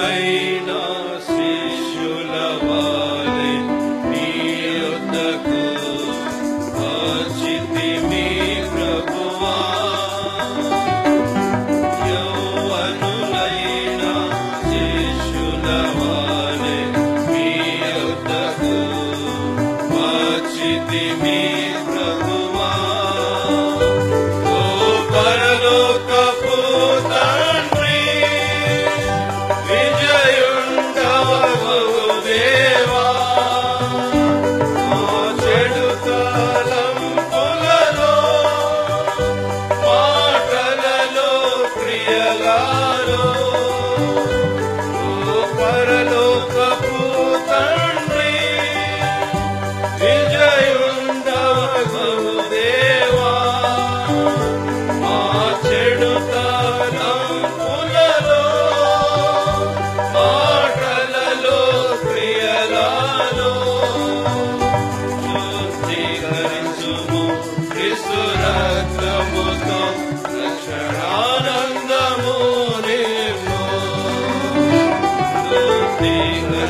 عليه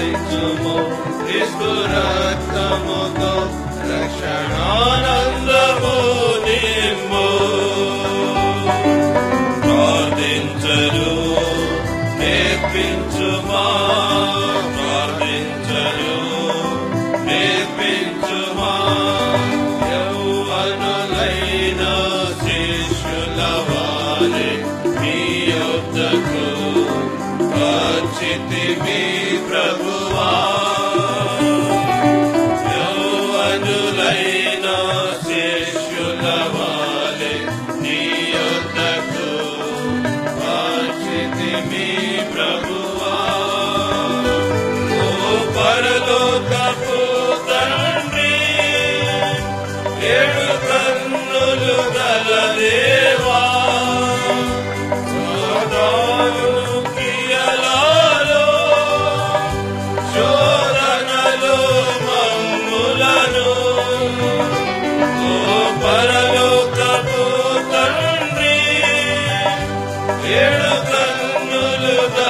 परिचमो विष्णुरक्तमुतो रक्षणानन्दमो निम्बो स्थिति में प्रभु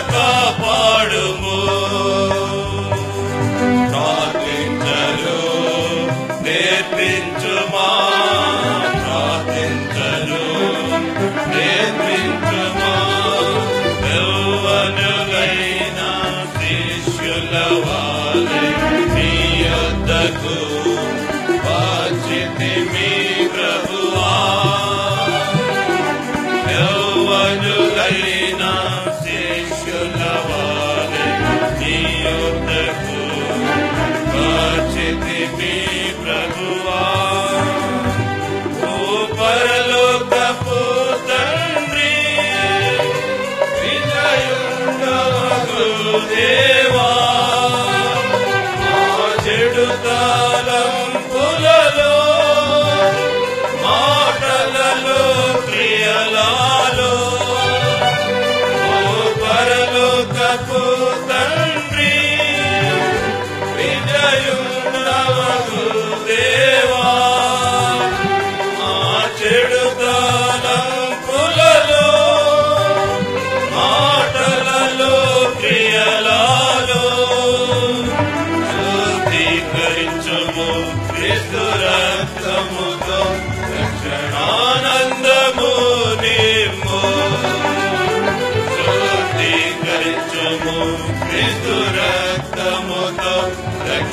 కాపాడుము. ప్రార్థించరు నేర్పించుమా. ప్రార్థించరు నేర్పించుమా. యౌవనులైన శిష్యుల వారి నీ యొద్దకు తండ్రి విజయుండవదు దేవా. ఆ చెడుతనం కులలో మాటలలో క్రియలలో శుద్ధీకరించుము క్రిస్తు రక్తముతో. రక్షణానలు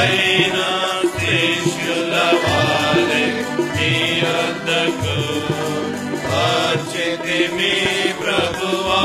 యౌవనులైన శిష్యుల వాలే నీ వద్దకు వచ్చితిమి ప్రభువా